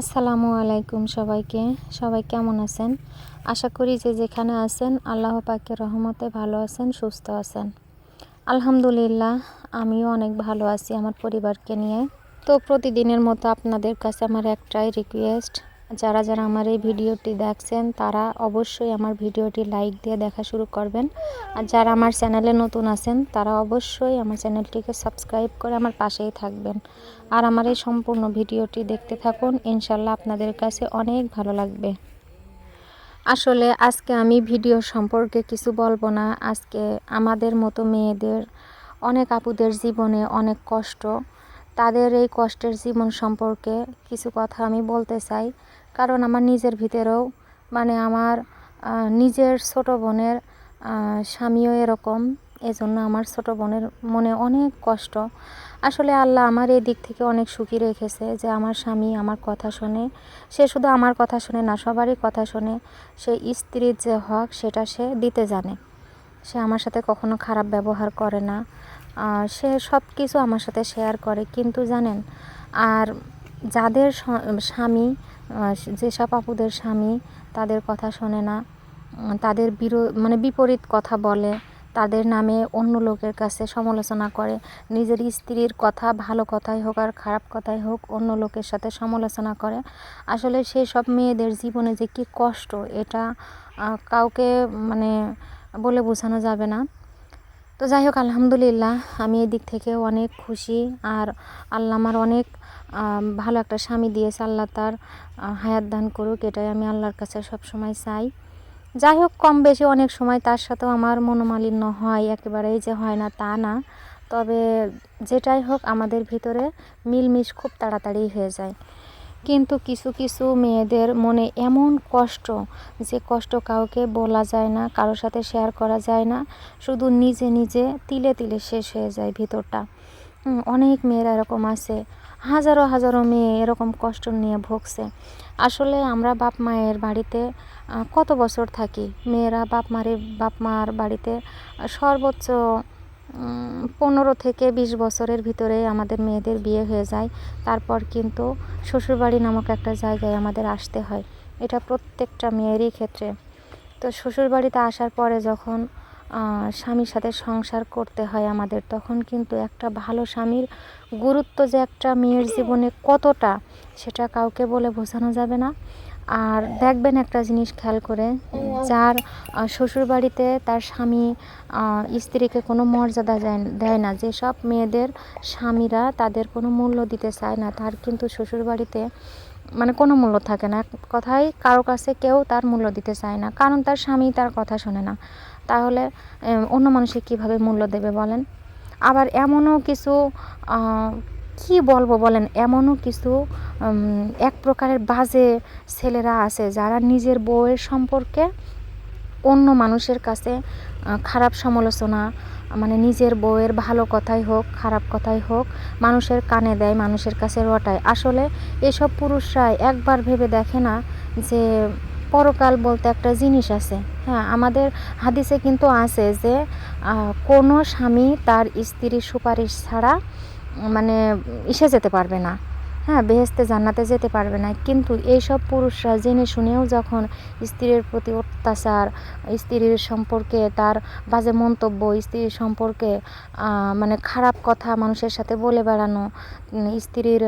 আসসালামু আলাইকুম সবাইকে। সবাই কেমন আছেন? আশা করি যে যেখানে আছেন, আল্লাহ পাকে রহমতে ভালো আছেন, সুস্থ আছেন। আলহামদুলিল্লাহ, আমিও অনেক ভালো আছি আমার পরিবারকে নিয়ে। তো প্রতিদিনের মতো আপনাদের কাছে আমার একটাই রিকোয়েস্ট যারা যারা আমার এই ভিডিওটি দেখছেন, তারা অবশ্যই আমার ভিডিওটি লাইক দিয়ে দেখা শুরু করবেন। আর যারা আমার চ্যানেলে নতুন আছেন, তারা অবশ্যই আমার চ্যানেলটিকে সাবস্ক্রাইব করে আমার পাশেই থাকবেন। আর আমার এই সম্পূর্ণ ভিডিওটি দেখতে থাকুন, ইনশাল্লাহ আপনাদের কাছে অনেক ভালো লাগবে। আসলে আজকে আমি ভিডিও সম্পর্কে কিছু বলব না। আজকে আমাদের মতো মেয়েদের অনেক আপুদের জীবনে অনেক কষ্ট তাদের এই কষ্টের জীবন সম্পর্কে কিছু কথা আমি বলতে চাই। কারণ আমার নিজের ভিতরেও মানে আমার নিজের ছোট বোনের স্বামীও এরকম। এজন্য আমার ছোট বোনের মনে অনেক কষ্ট। আসলে আল্লাহ আমার এই দিক থেকে অনেক সুখী রেখেছে যে আমার স্বামী আমার কথা শোনে। সে শুধু আমার কথা শোনে না, সবারই কথা শোনে। সে স্ত্রীর যে হক, সেটা সে দিতে জানে। সে আমার সাথে কখনো খারাপ ব্যবহার করে না। সে সব কিছু আমার সাথে শেয়ার করে। কিন্তু জানেন, আর যাদের স্বামী যেসব আপুদের স্বামী, তাদের কথা শোনে না, তাদের বিরো মানে বিপরীত কথা বলে, তাদের নামে অন্য লোকের কাছে সমালোচনা করে, নিজের স্ত্রীর কথা ভালো কথাই হোক আর খারাপ কথাই হোক অন্য লোকের সাথে সমালোচনা করে। আসলে সেই সব মেয়েদের জীবনে যে কী কষ্ট, এটা কাউকে মানে বলে বোঝানো যাবে না। তো যাই হোক, আলহামদুলিল্লাহ আমি এদিক থেকে অনেক খুশি আর আল্লাহ আমার অনেক ভালো একটা স্বামী দিয়েছে। আল্লাহ তার হায়াত দান করুক, এটাই আমি আল্লাহর কাছে সব সময় চাই। যাই হোক, কম বেশি অনেক সময় তার সাথেও আমার মনোমালিন্য হয়, একেবারেই যে হয় না তা না। তবে যেটাই হোক, আমাদের ভিতরে মিলমিশ খুব তাড়াতাড়ি হয়ে যায়। কিন্তু কিছু কিছু মেয়েদের মনে এমন কষ্ট যে কষ্ট কাউকে বলা যায় না, কারোর সাথে শেয়ার করা যায় না, শুধু নিজে নিজে তিলে তিলে শেষ হয়ে যায় ভিতরটা। অনেক মেয়েরা এরকম আছে। হাজারো হাজারো মেয়ে এরকম কষ্ট নিয়ে ভুগছে। আসলে আমরা বাপ মায়ের বাড়িতে কত বছর থাকি? মেয়েরা বাপ মারে, বাপ মার বাড়িতে সর্বোচ্চ পনেরো থেকে বিশ বছরের ভিতরে আমাদের মেয়েদের বিয়ে হয়ে যায়। তারপর কিন্তু শ্বশুরবাড়ি নামক একটা জায়গায় আমাদের আসতে হয়। এটা প্রত্যেকটা মেয়েরই ক্ষেত্রে। তো শ্বশুরবাড়িতে আসার পরে যখন স্বামীর সাথে সংসার করতে হয় আমাদের, তখন কিন্তু একটা ভালো স্বামীর গুরুত্ব যে একটা মেয়ের জীবনে কতটা, সেটা কাউকে বলে বোঝানো যাবে না। আর দেখবেন একটা জিনিস খেয়াল করে, যার শ্বশুরবাড়িতে তার স্বামী স্ত্রীকে কোনো মর্যাদা দেয় না যেসব মেয়েদের স্বামীরা তাদের কোনো মূল্য দিতে চায় না, তার কিন্তু শ্বশুরবাড়িতে মানে কোনো মূল্য থাকে না। কথাই কারও কাছে কেউ তার মূল্য দিতে চায় না, কারণ তার স্বামী তার কথা শোনে না। তাহলে অন্য মানুষের কীভাবে মূল্য দেবে বলেন? আবার এমনও কিছু কি বলব বলেন? এমনও কিছু এক প্রকারের বাজে ছেলেরা আছে যারা নিজের বউয়ের সম্পর্কে অন্য মানুষের কাছে খারাপ সমালোচনা মানে নিজের বউয়ের ভালো কথাই হোক, খারাপ কথাই হোক, মানুষের কানে দেয়, মানুষের কাছে রটায়। আসলে এসব পুরুষরাই একবার ভেবে দেখে না যে পরকাল বলতে একটা জিনিস আছে। হ্যাঁ আমাদের হাদিসে কিন্তু আছে যে কোনো স্বামী তার স্ত্রীর সুপারিশ ছাড়া মানে ইসে যেতে পারবে না। হ্যাঁ বেহেস্তে জান্নাতে যেতে পারবে না। কিন্তু এইসব পুরুষরা জেনে শুনেও যখন স্ত্রীর প্রতি অত্যাচার, স্ত্রীর সম্পর্কে তার বাজে মন্তব্য, স্ত্রীর সম্পর্কে মানে খারাপ কথা মানুষের সাথে বলে বেড়ানো স্ত্রীর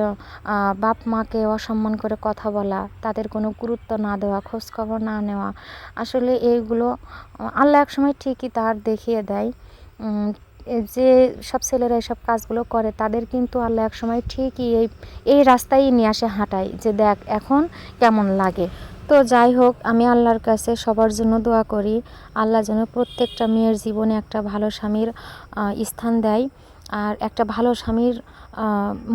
বাপ মাকে অসম্মান করে কথা বলা, তাদের কোনো গুরুত্ব না দেওয়া, খোঁজখবর না নেওয়া, আসলে এইগুলো আল্লাহ একসময় ঠিকই তার দেখিয়ে দেয়। যে সব ছেলেরা এসব কাজগুলো করে, তাদের কিন্তু আল্লাহ একসময় ঠিকই এই এই রাস্তায় নিয়ে আসে হাঁটায় যে দেখ এখন কেমন লাগে। তো যাই হোক, আমি আল্লাহর কাছে সবার জন্য দোয়া করি, আল্লাহ যেন প্রত্যেকটা মেয়ের জীবনে একটা ভালো স্বামীর স্থান দেয়। আর একটা ভালো স্বামীর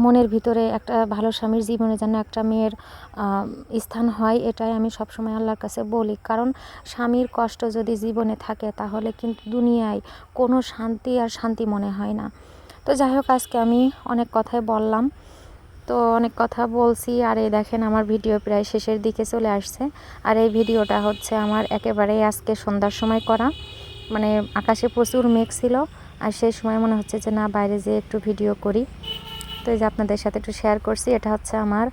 মনের ভিতরে একটা ভালো স্বামীর জীবনে যেন একটা মেয়ের স্থান হয়, এটাই আমি সবসময় আল্লাহর কাছে বলি। কারণ স্বামীর কষ্ট যদি জীবনে থাকে, তাহলে কিন্তু দুনিয়ায় কোনো শান্তি আর শান্তি মনে হয় না। তো যাই হোক, আজকে আমি অনেক কথাই বললাম। তো অনেক কথা বলছি, আর এই দেখেন আমার ভিডিও প্রায় শেষের দিকে চলে আসছে। আর এই ভিডিওটা হচ্ছে আমার একেবারেই আজকে সন্ধ্যার সময় করা। মানে আকাশে প্রচুর মেঘ ছিল। আর সেই সময় মনে হচ্ছে যে, না, বাইরে যেয়ে একটু ভিডিও করি। তো এই যে আপনাদের সাথে একটু শেয়ার করছি, এটা হচ্ছে আমার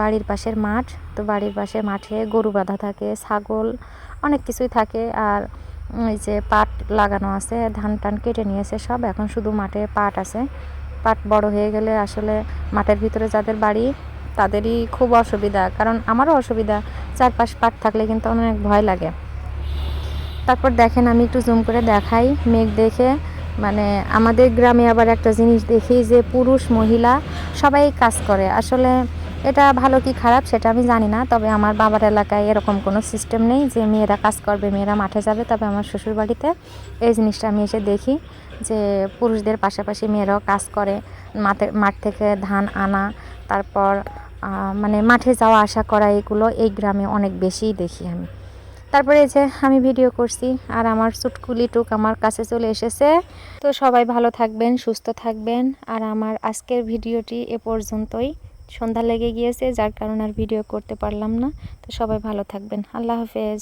বাড়ির পাশের মাঠ। তো বাড়ির পাশে মাঠে গরু বাঁধা থাকে, ছাগল, অনেক কিছুই থাকে। আর এই যে পাট লাগানো আছে, ধান টান কেটে নিয়েছে সব। এখন শুধু মাঠে পাট আছে। পাট বড় হয়ে গেলে আসলে মাঠের ভিতরে যাদের বাড়ি, তাদেরই খুব অসুবিধা। কারণ আমারও অসুবিধা, চারপাশ পাট থাকলে কিন্তু অনেক ভয় লাগে। তারপর দেখেন, আমি একটু জুম করে দেখাই, মেঘ দেখে। মানে আমাদের গ্রামে আবার একটা জিনিস দেখি যে পুরুষ, মহিলা সবাই কাজ করে। আসলে এটা ভালো কি খারাপ সেটা আমি জানি না, তবে আমার বাবার এলাকায় এরকম কোনো সিস্টেম নেই যে মেয়েরা কাজ করবে, মেয়েরা মাঠে যাবে। তবে আমার শ্বশুর বাড়িতে এই জিনিসটা আমি এসে দেখি যে পুরুষদের পাশাপাশি মেয়েরাও কাজ করে। মাঠে, মাঠ থেকে ধান আনা, তারপর মানে মাঠে যাওয়া, আসা করা, এগুলো এই গ্রামে অনেক বেশিই দেখি আমি। তারপরে যে আমি ভিডিও করছি আর আমার চুটকুলি টুক আমার কাছে চলে এসেছে। তো সবাই ভালো থাকবেন, সুস্থ থাকবেন। আর আমার আজকের ভিডিওটি এ পর্যন্তই। সন্ধ্যা লেগে গিয়েছে, যার কারণে আর ভিডিও করতে পারলাম না। তো সবাই ভালো থাকবেন। আল্লাহ হাফেজ।